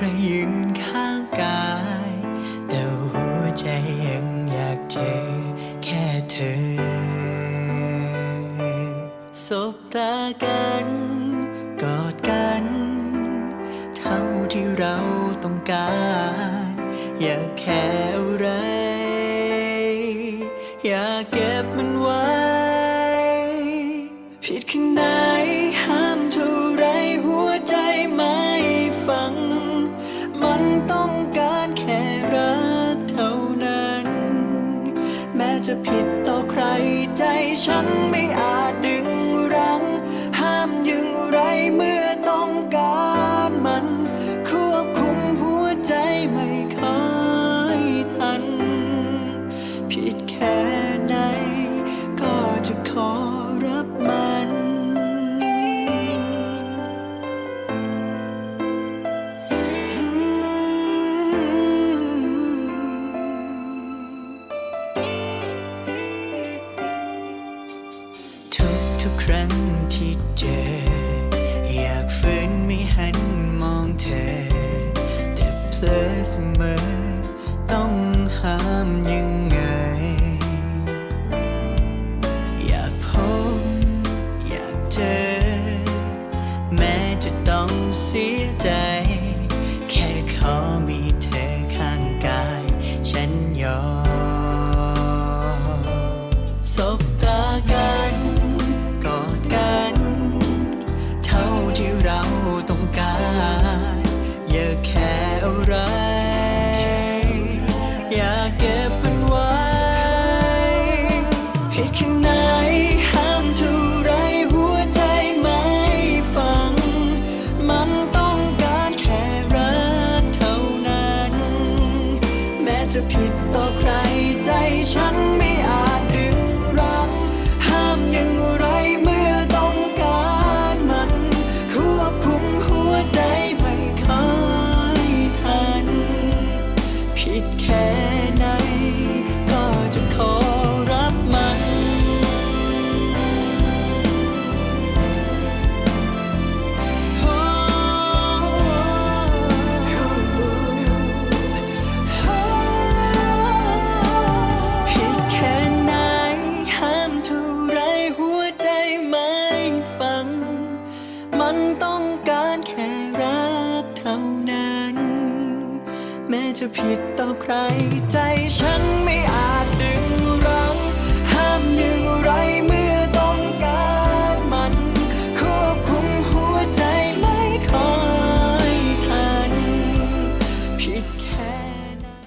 ใครยืนข้างกาย แต่หัวใจยังอยากเจอแค่เธอ สบตากัน กอดกัน เท่าที่เราต้องการ อยากแค่อะไร อยากเก็บมัน จะผิดต่อใครใจฉันไม่อาจดึงุกครั้งที่เจอ อยากฟื้นไม่หันมองเธอ แต่เพลอเสมอ ต้องห้ามยังไง อยากพบ อยากเจอ แม้จะต้องเสียใจ can never จะผิดต่อใครใจฉัน